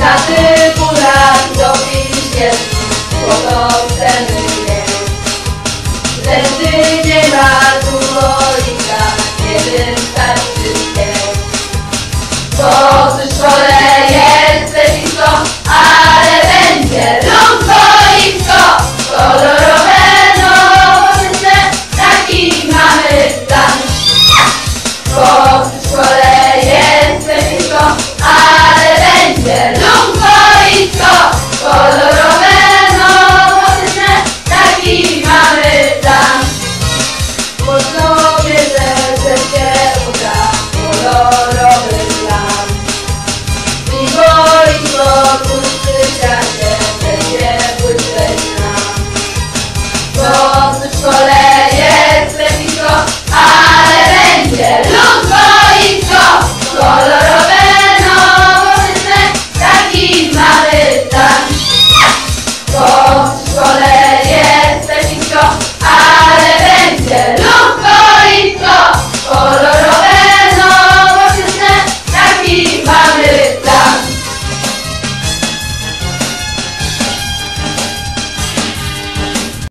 Na typu randowiznie, bo to